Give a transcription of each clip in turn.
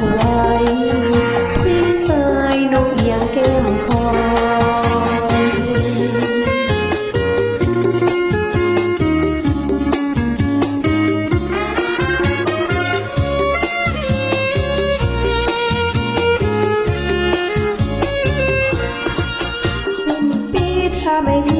ไว้ปีใหม่นกเอีงแก้มคอไม่มี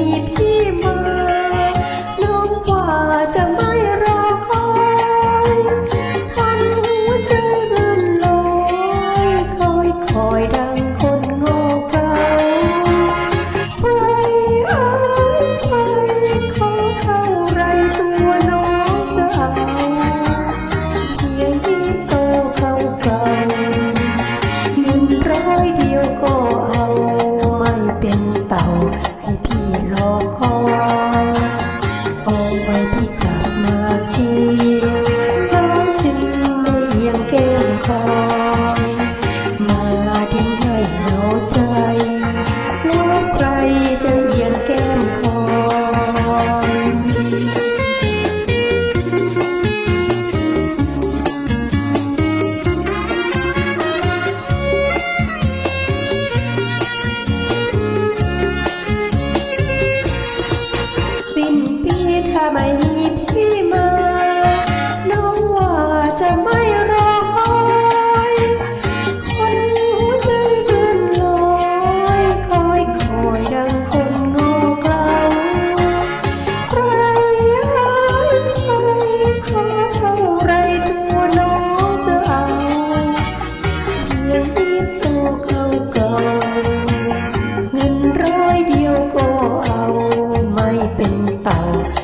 大